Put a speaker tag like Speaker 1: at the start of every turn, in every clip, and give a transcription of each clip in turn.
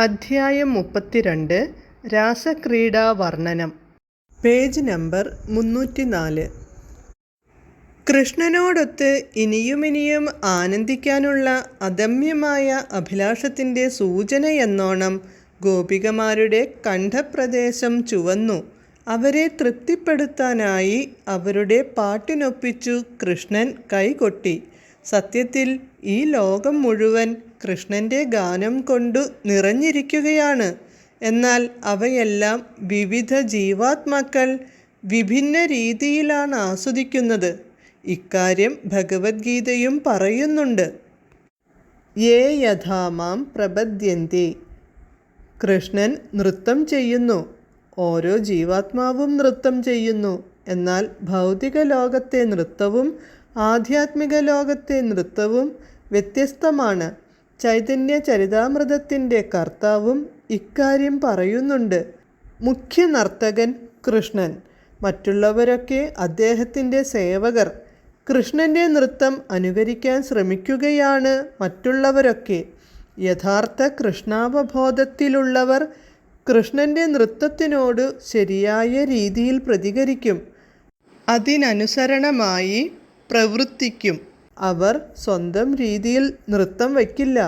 Speaker 1: അധ്യായം മുപ്പത്തിരണ്ട് രാസക്രീഡാ വർണനം. Page number മുന്നൂറ്റി നാല് കൃഷ്ണനോടൊത്ത് ഇനിയുമിനിയും ആനന്ദിക്കാനുള്ള അദമ്യമായ അഭിലാഷത്തിന്റെ സൂചനയെന്നോണം ഗോപികമാരുടെ കണ്ഠപ്രദേശം ചുവന്നു. അവരെ തൃപ്തിപ്പെടുത്താനായി അവരുടെ പാട്ടിനൊപ്പിച്ചു കൃഷ്ണൻ കൈകൊട്ടി. സത്യത്തിൽ ഈ ലോകം മുഴുവൻ കൃഷ്ണന്റെ ഗാനം കൊണ്ടു നിറഞ്ഞിരിക്കുകയാണ്. എന്നാൽ അവയെല്ലാം വിവിധ ജീവാത്മാക്കൾ വിഭിന്ന രീതിയിലാണ് ആസ്വദിക്കുന്നത്. ഇക്കാര്യം ഭഗവത്ഗീതയും പറയുന്നുണ്ട്. യേ യഥാമാം പ്രപദ്യന്തി കൃഷ്ണൻ നൃത്തം ചെയ്യുന്നു. ഓരോ ജീവാത്മാവും നൃത്തം ചെയ്യുന്നു. എന്നാൽ ഭൗതിക ലോകത്തെ നൃത്തവും ആധ്യാത്മിക ലോകത്തെ നൃത്തവും വ്യത്യസ്തമാണ്. ചൈതന്യ ചരിതാമൃതത്തിന്റെ കർത്താവും ഇക്കാര്യം പറയുന്നുണ്ട്. മുഖ്യ നർത്തകൻ കൃഷ്ണൻ മറ്റുള്ളവരൊക്കെ അദ്ദേഹത്തിന്റെ സേവകർ. കൃഷ്ണന്റെ നൃത്തം അനുകരിക്കാൻ ശ്രമിക്കുകയാണ് മറ്റുള്ളവരൊക്കെ. യഥാർത്ഥ കൃഷ്ണാവബോധത്തിലുള്ളവർ കൃഷ്ണന്റെ നൃത്തത്തിനോട് ശരിയായ രീതിയിൽ പ്രതികരിക്കും. അതിനനുസരണമായി പ്രവർത്തിക്കും. അവർ സ്വന്തം രീതിയിൽ നൃത്തം വയ്ക്കില്ല.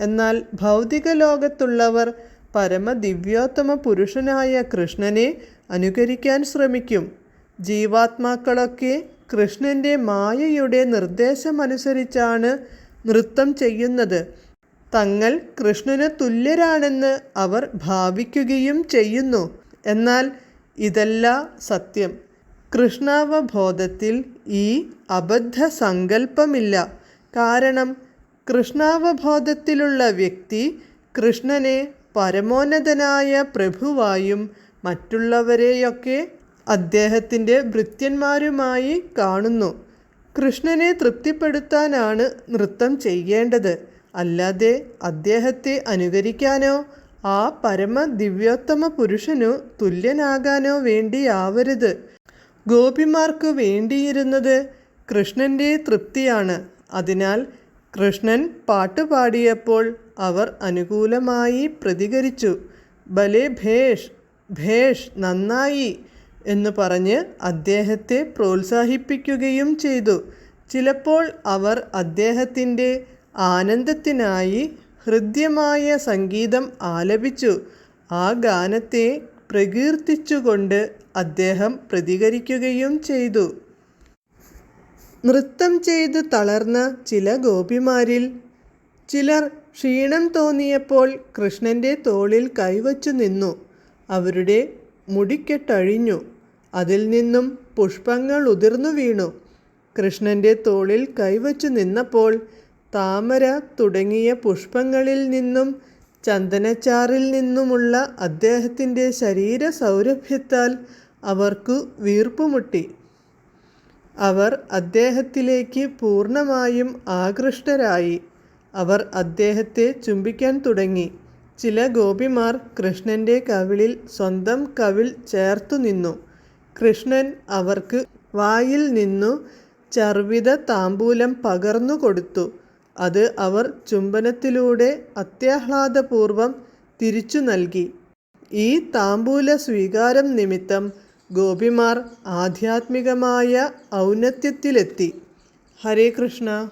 Speaker 1: എന്നാൽ ഭൗതിക ലോകത്തുള്ളവർ പരമദിവ്യോത്തമ പുരുഷനായ കൃഷ്ണനെ അനുകരിക്കാൻ ശ്രമിക്കും. ജീവാത്മാക്കളൊക്കെ കൃഷ്ണന്റെ മായയുടെ നിർദ്ദേശമനുസരിച്ചാണ് നൃത്തം ചെയ്യുന്നത്. തങ്ങൾ കൃഷ്ണന് തുല്യരാണെന്ന് അവർ ഭാവിക്കുകയും ചെയ്യുന്നു. എന്നാൽ ഇതല്ല സത്യം. കൃഷ്ണാവബോധത്തിൽ ഈ അബദ്ധ സങ്കല്പമില്ല കാരണം കൃഷ്ണാവബോധത്തിലുള്ള വ്യക്തി കൃഷ്ണനെ പരമോന്നതനായ പ്രഭുവായും മറ്റുള്ളവരെയൊക്കെ അദ്ദേഹത്തിന്റെ ഭൃത്യന്മാരുമായി കാണുന്നു. കൃഷ്ണനെ തൃപ്തിപ്പെടുത്താനാണ് നൃത്തം ചെയ്യേണ്ടത്. അല്ലാതെ അദ്ദേഹത്തെ അനുകരിക്കാനോ ആ പരമ ദിവ്യോത്തമ പുരുഷനു തുല്യനാകാനോ വേണ്ടിയാവരുത്. ഗോപിമാർക്ക് വേണ്ടിയിരുന്നത് കൃഷ്ണന്റെ തൃപ്തിയാണ്. അതിനാൽ കൃഷ്ണൻ പാട്ടുപാടിയപ്പോൾ അവർ അനുകൂലമായി പ്രതികരിച്ചു. ബലേ ഭേഷ് ഭേഷ് നന്നായി എന്ന് പറഞ്ഞ് അദ്ദേഹത്തെ പ്രോത്സാഹിപ്പിക്കുകയും ചെയ്തു. ചിലപ്പോൾ അവർ അദ്ദേഹത്തിന്റെ ആനന്ദത്തിനായി ഹൃദ്യമായ സംഗീതം ആലപിച്ചു. ആ ഗാനത്തെ പ്രകീർത്തിച്ചുകൊണ്ട് അദ്ദേഹം പ്രതികരിക്കുകയും ചെയ്തു. നൃത്തം ചെയ്ത് തളർന്ന ചില ഗോപിമാരിൽ ചിലർ ക്ഷീണം തോന്നിയപ്പോൾ കൃഷ്ണന്റെ തോളിൽ കൈവച്ചു നിന്നു. അവരുടെ മുടിക്കെട്ടഴിഞ്ഞു. അതിൽ നിന്നും പുഷ്പങ്ങൾ ഉതിർന്നു വീണു. കൃഷ്ണന്റെ തോളിൽ കൈവച്ചു നിന്നപ്പോൾ താമര തുടങ്ങിയ പുഷ്പങ്ങളിൽ നിന്നും ചന്ദനച്ചാറിൽ നിന്നുമുള്ള അദ്ദേഹത്തിന്റെ ശരീര സൗരഭ്യത്താൽ അവർക്കു വീർപ്പുമുട്ടി. അവർ അദ്ദേഹത്തിലേക്ക് പൂർണമായും ആകൃഷ്ടരായി. അവർ അദ്ദേഹത്തെ ചുംബിക്കാൻ തുടങ്ങി. ചില ഗോപിമാർ കൃഷ്ണന്റെ കവിളിൽ സ്വന്തം കവിൾ ചേർത്തു നിന്നു. കൃഷ്ണൻ അവർക്ക് വായിൽ നിന്നു ചർവിത താമ്പൂലം പകർന്നു കൊടുത്തു. അത് അവർ ചുംബനത്തിലൂടെ അത്യാഹ്ലാദപൂർവം തിരിച്ചു നൽകി. ഈ താമ്പൂല സ്വീകാരം നിമിത്തം ഗോപിമാർ ആധ്യാത്മികമായ ഔന്നത്യത്തിലെത്തി. ഹരേ കൃഷ്ണ.